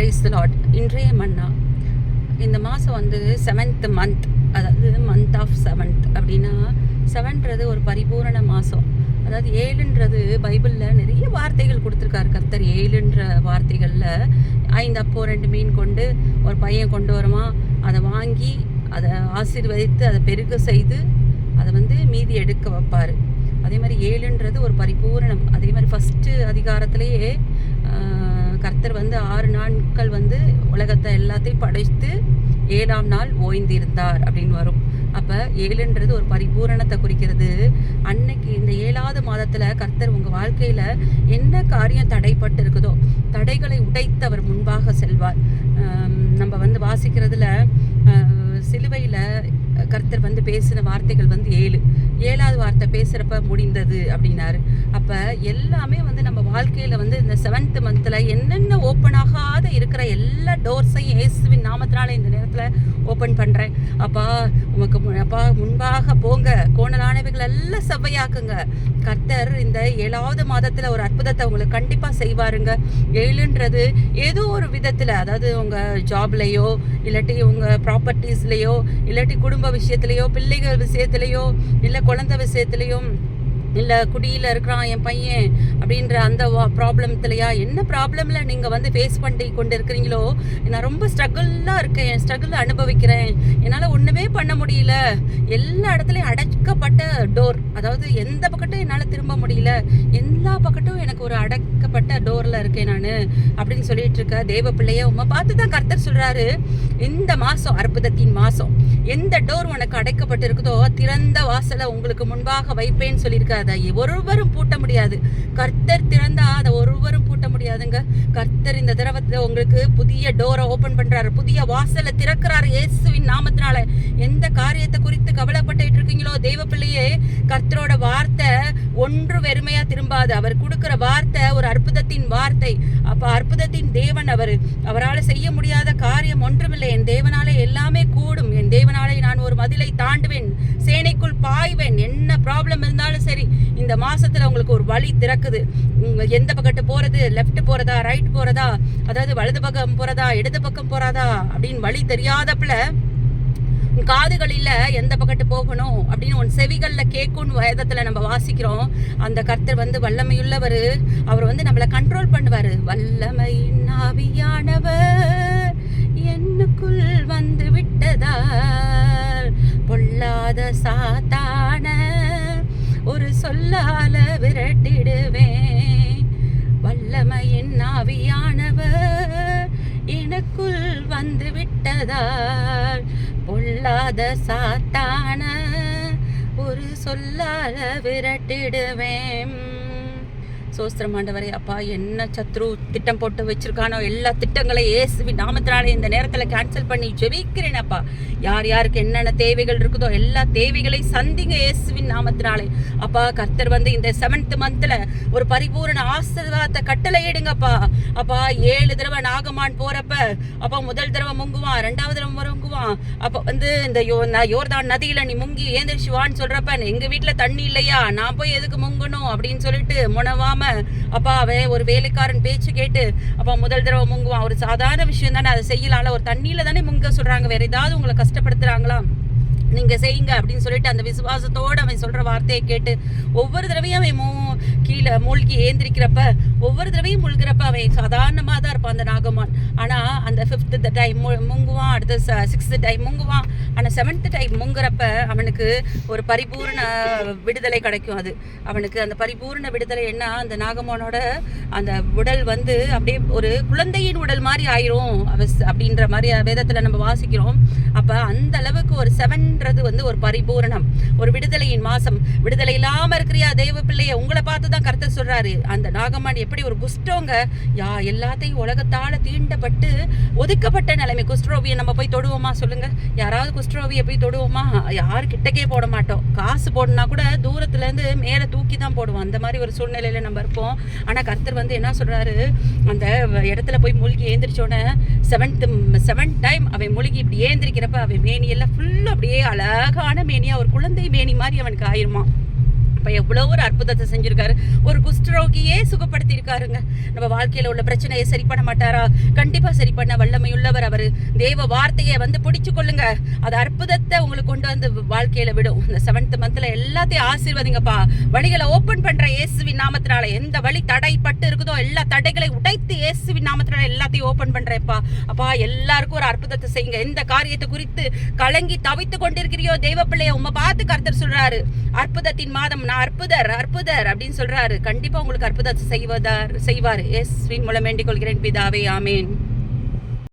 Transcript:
Price lot இன்றைய மன்னா இந்த மாதம் வந்து செவன்த் மந்த் அதாவது மந்த் ஆஃப் செவன்த் அப்படின்னா செவன்றது ஒரு பரிபூரண மாதம் அதாவது ஏழுன்றது பைபிளில் நிறைய வார்த்தைகள் கொடுத்துருக்காரு. கர்த்தர் ஏழுன்ற வார்த்தைகளில் ஐந்து அப்போ ரெண்டு மீன் கொண்டு ஒரு பையன் கொண்டு வருவான். அதை வாங்கி அதை ஆசீர்வதித்து அதை பெருக செய்து அதை வந்து மீதி எடுக்க வைப்பார். அதே மாதிரி ஏழுன்றது ஒரு பரிபூரணம். அதே மாதிரி ஃபஸ்ட்டு அதிகாரத்திலேயே கர்த்தர் வந்து ஆறு நாட்கள் வந்து உலகத்தை எல்லாத்தையும் படைத்து ஏழாம் நாள் ஓய்ந்திருந்தார் அப்படின்னு வரும். அப்போ ஏழுன்றது ஒரு பரிபூரணத்தை குறிக்கிறது. அன்னைக்கு இந்த ஏழாவது மாதத்தில் கர்த்தர் உங்கள் வாழ்க்கையில் என்ன காரியம் தடைப்பட்டு இருக்குதோ தடைகளை உடைத்து அவர் முன்பாக செல்வார். நம்ம வந்து வாசிக்கிறதுல சிலுவையில் கர்த்தர் வந்து பேசின வார்த்தைகள் வந்து ஏழு. ஏழாவது வார்த்தை பேசுகிறப்ப முடிந்தது அப்படின்னாரு. அப்போ எல்லாமே வந்து நம்ம வாழ்க்கையில் வந்து இந்த செவன்த் மந்தில் என்னென்ன ஓப்பன் ஆகாத இருக்கிற எல்லா டோர்ஸையும் இயேசுவின் நாமத்தினால இந்த நேரத்தில் ஓப்பன் பண்ணுறேன் அப்பா உமக்கு மு- அப்பா முன்பாக போங்க. கோணலானவைகள் எல்லாம் செவ்வையாக்குங்க. கர்த்தர் இந்த ஏழாவது மாதத்தில் ஒரு அற்புதத்தை உங்களுக்கு கண்டிப்பாக செய்வாருங்க. ஏழுன்றது ஏதோ ஒரு விதத்தில் அதாவது உங்கள் ஜாப்லேயோ இல்லாட்டி உங்கள் ப்ராப்பர்ட்டிஸ்லேயோ இல்லாட்டி குடும்ப விஷயத்துலையோ பிள்ளைகள் விஷயத்துலையோ இல்லை குழந்தை விஷயத்துலையோ இல்லை குடியில் இருக்கிறான் என் பையன் அப்படின்ற அந்த ப்ராப்ளம்த்துலையா என்ன ப்ராப்ளமில் நீங்கள் வந்து ஃபேஸ் பண்ணி கொண்டு இருக்கிறீங்களோ நான் ரொம்ப ஸ்ட்ரகிளாக இருக்கேன் என் ஸ்ட்ரகிள் அனுபவிக்கிறேன். என்னால் ஒன்றுமே பண்ண முடியல. எல்லா இடத்துலையும் அடைக்கப்பட்ட டோர் அதாவது எந்த பக்கட்டும் என்னால் திரும்ப முடியல. எல்லா பக்கட்டும் எனக்கு ஒரு அடைக்கப்பட்ட டோரில் இருக்கேன் நான் அப்படின்னு சொல்லிட்டு இருக்க தேவ பிள்ளைய உமா பார்த்து தான் கர்த்தர் சொல்கிறாரு இந்த மாதம் அற்புதத்தின் மாதம் எந்த டோர் உனக்கு அடைக்கப்பட்டிருக்குதோ திறந்த வாசலை உங்களுக்கு முன்பாக வைப்பேன்னு சொல்லியிருக்காரு. அதை ஒருவரும் பூட்ட முடியாது. கர்த்தர் திறந்தா அதை ஒருவரும் பூட்ட முடியாதுங்க. கர்த்தர் இந்த திரவத்தில் உங்களுக்கு புதிய டோரை ஓபன் பண்றாரு. புதிய வாசலை திறக்கிறாரு இயேசுவின் நாமத்தினால. எந்த காரியத்தை குறித்து கவலைப்பட்டு இருக்கீங்களோ தெய்வ பிள்ளையே கர்த்தரோட வார்த்தை ஒன்று வெறுமையா திரும்பாது. அவர் கொடுக்கிற வார்த்தை ஒரு அற்புதத்தின் வார்த்தை. அப்ப அற்புதத்தின் தேவன் அவர். அவரால் செய்ய முடியாத காரியம் ஒன்றுமில்லை. என் தேவனாலே எல்லாமே கூடும். என் தேவனாலே நான் ஒரு மதிலை தாண்டுவேன். சேனைக்குள் பாய்வேன். என்ன ப்ராப்ளம் இருந்தாலும் சரி இந்த மாசத்துல உங்களுக்கு ஒரு வழி திறக்குது. எந்த பக்கத்து போறது லெஃப்ட் போறதா ரைட் போறதா அதாவது வலது பக்கம் போறதா இடது பக்கம் போறதா அப்படின்னு வழி தெரியாதப்பல உன் காதுகளில் எந்த பக்கத்து போகணும் அப்படின்னு உன் செவிகளில் கேட்கும் வேதத்தில் நம்ம வாசிக்கிறோம். அந்த கர்த்தர் வந்து வல்லமையுள்ளவர். அவர் வந்து நம்மளை கண்ட்ரோல் பண்ணுவார். வல்லமையின் ஆவியானவர் என்னுக்குள் வந்து விட்டதா? பொல்லாத சாத்தான ஒரு சொல்லால விரட்டிடுவேன். வல்லமையின் ஆவியானவர் எனக்குள் வந்து விட்டதால் பொல்லாத சாத்தான ஒரு சொல்லால விரட்டிடுவேன். சோஸ்திரம் ஆண்டவரே அப்பா என்ன சத்ரு திட்டம் போட்டு வச்சிருக்கானோ எல்லா திட்டங்களையும் ஏசுவி நாமத்தினாலே இந்த நேரத்தில் கேன்சல் பண்ணி ஜெபிக்கிறேன் அப்பா. யார் யாருக்கு என்னென்ன தேவைகள் இருக்குதோ எல்லா தேவைகளையும் சந்திங்க இயேசுவின் நாமத்தினாலே. அப்பா கர்த்தர் வந்து இந்த செவன்த் மந்த்தில் ஒரு பரிபூரண ஆசீர்வாதத்தை கட்டளையிடுங்கப்பா. அப்பா ஏழு தடவை நாகமான் போறப்ப அப்பா முதல் தடவை முங்குவான் ரெண்டாவது தடவை முறங்குவான். அப்போ வந்து இந்த யோ நான் யோர்தான் நதியில் நீ முங்கி ஏந்திரிச்சுவான்னு சொல்கிறப்ப எங்கள் வீட்டில் தண்ணி இல்லையா? நான் போய் எதுக்கு முங்கணும்? அப்படின்னு சொல்லிட்டு முனவாம அப்பா அவன் ஒரு வேலைக்காரன் பேச்சு கேட்டு அப்பா முதல் தடவை முங்குவான். ஒரு சாதாரண விஷயம் தானே அதை செய்யலாம்ல. ஒரு தண்ணியில தானே முங்க சொல்றாங்க. வேற ஏதாவது உங்களை கஷ்டப்படுத்துறாங்களா? நீங்க செய்யுங்க அப்படின்னு சொல்லிட்டு அந்த விசுவாசத்தோட அவன் சொல்ற வார்த்தையை கேட்டு ஒவ்வொரு தடவையும் அவன் மூ கீழே மூழ்கி ஏந்திரிக்கிறப்ப ஒவ்வொரு தடவையும் முழுகிறப்ப அவன் சாதாரணமாக தான் அந்த நாகமான். ஆனால் அந்த ஃபிஃப்த்து டைம் முங்குவான் அடுத்த சிக்ஸ்த்து டைம் முங்குவான். ஆனால் செவன்த்து டைம் முங்குறப்ப அவனுக்கு ஒரு பரிபூர்ண விடுதலை கிடைக்கும் அது. அவனுக்கு அந்த பரிபூர்ண விடுதலை என்ன? அந்த நாகமானோட அந்த உடல் வந்து அப்படியே ஒரு குழந்தையின் உடல் மாதிரி ஆயிரும். அப்படின்ற மாதிரி வேதத்தில் நம்ம வாசிக்கிறோம். அப்போ அந்த செவன்றது வந்து ஒரு பரிபூரணம் ஒரு விடுதலையின் மாசம். விடுதலை இல்லாமல் இருக்கிறியா தெய்வ பிள்ளைய? உங்களை பார்த்து தான் கருத்து சொல்றாரு. அந்த நாகம்மான் எப்படி ஒரு குஷ்டோங்க? யா எல்லாத்தையும் உலகத்தால் தீண்டப்பட்டு ஒதுக்கப்பட்ட நிலைமை. குஷ்டரோவியை நம்ம போய் தொடுவோமா சொல்லுங்க? யாராவது குஷ்டரோவியை போய் தொடுவோமா? யார் கிட்டக்கே போட மாட்டோம். காசு போடனா கூட தூரத்துலேருந்து மேலே தூக்கி தான் போடுவோம். அந்த மாதிரி ஒரு சூழ்நிலையில் நம்ம இருப்போம். ஆனால் கர்த்தர் வந்து என்ன சொல்கிறாரு அந்த இடத்துல போய் மூழ்கி ஏந்திரிச்சோன்னே செவன்த் செவன் டைம் அவன் மூழ்கி இப்படி ஏந்திரிக்கிறப்ப அவன் மேனி எல்லாம் அப்படியே அழகான மேனியாக ஒரு குழந்தை மேனி மாதிரி அவனுக்கு ஆயிருமா? இப்போ எவ்வளோ ஒரு அற்புதத்தை செஞ்சுருக்காரு. ஒரு குஷ்டரோகியே சுகப்படுத்தியிருக்காருங்க. நம்ம வாழ்க்கையில் உள்ள பிரச்சனையை சரி பண்ண மாட்டாரா? கண்டிப்பாக சரி பண்ண வல்லமை உள்ளவர் அவர். தேவ வார்த்தையை வந்து பிடிச்சு கொள்ளுங்க. அது அற்புதத்தை உங்களுக்கு கொண்டு வந்து வாழ்க்கையில் விடும். இந்த செவன்த் மந்தில் எல்லாத்தையும் ஆசீர்வதிங்கப்பா. வழிகளை ஓப்பன் பண்ணுற இயேசுவின் நாமத்தினால எந்த வழி தடைப்பட்டு இருக்குதோ எல்லா தடைகளை உடைத்து இயேசுவின் நாமத்தினால எல்லாத்தையும் ஓப்பன் பண்ணுறேன்ப்பா அப்பா எல்லாருக்கும் ஒரு அற்புதத்தை செய்யுங்க. எந்த காரியத்தை குறித்து கலங்கி தவித்து கொண்டிருக்கிறியோ தெய்வ பிள்ளைய உங்க பார்த்து கருத்தர் சொல்றாரு. அற்புதத்தின் மாதம் நான் அற்புதர் அற்புதர் அப்படின்னு சொல்றாரு. கண்டிப்பா உங்களுக்கு அற்புதத்தை செய்வதார் செய்வார். எஸ் மூலம் வேண்டிக் கொள்கிறேன் பிதாவே ஆமேன்.